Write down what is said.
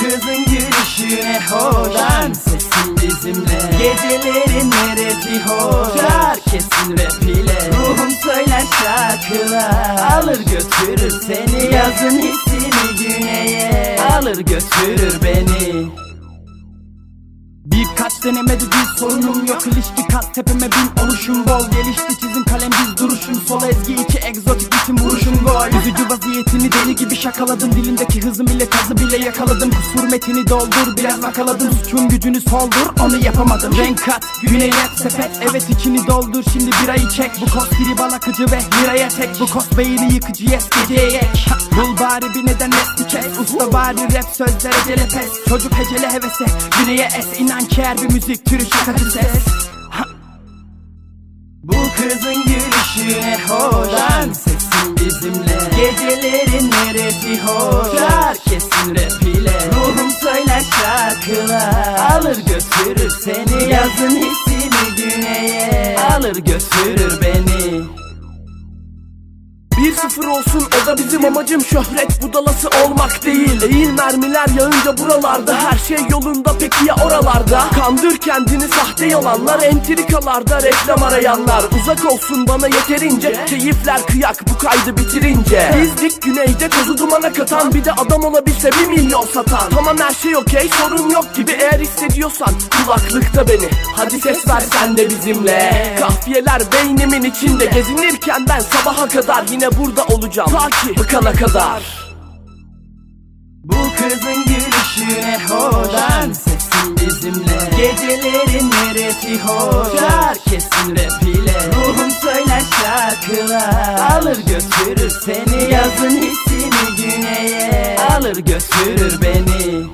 Kızın gülüşüne hoş Sesin bizimle. Gecelerin neresi hoş Herkesin rap ile. Ruhum söyler şarkılar. Alır götürür seni Yazın güneye Alır götürür beni. Birkaç denemede bir sorunum yok. İlişki kat tepeme bin oluşum. Bol Gelişti çizim kalem düz duruşum. Sol ezgi iki egzotik gol Üzücü vaziyetini deli gibi şakaladım. Dilimdeki hızım ile kazı bile yakaladım. Kusur metini doldur biraz bakaladım Suçun gücünü soldur onu yapamadım. Renk kat güney rap sepet Evet içini doldur. Şimdi birayı çek Bu kos tribal akıcı ve liraya tek. Bu kos beyni yıkıcı yes geceye yek Bul bari bir neden resti kes. Usta bari rap sözlere cele pes. Çocuk hecele hevese güneye es. İnan ki her bir müzik türü şakacı ses hoş Herkesin rap ile. Ruhum söyler şarkılar. Alır götürür seni Yazın hissini güneye. Alır götürür beni 1-0 olsun o da bizim amacım. Şöhret budalası olmak değil. Eğil mermiler yağınca buralarda. Her şey yolunda peki ya oralarda? Kandır kendini sahte yalanlar. Entrikalarda reklam arayanlar. Uzak olsun bana yeterince. Keyifler kıyak bu kaydı bitirince. Bizlik güneyde tozu dumana katan. Bir de adam olabilse bir milyon satan. Tamam her şey okey sorun yok gibi. Eğer hissediyorsan kulaklıkta beni. Hadi ses ver sen de bizimle. Kahfiyeler beynimin içinde. Gezinirken ben sabaha kadar yine burada burada olacağım. Ta ki bıkana kadar. Bu kızın gülüşüne hoşlan Sesin bizimle. Gecelerin neresi hoş. Herkesin rapiyle Ruhun söyler şarkılar. Alır götürür seni. Yazın hissini güneye. Alır götürür beni.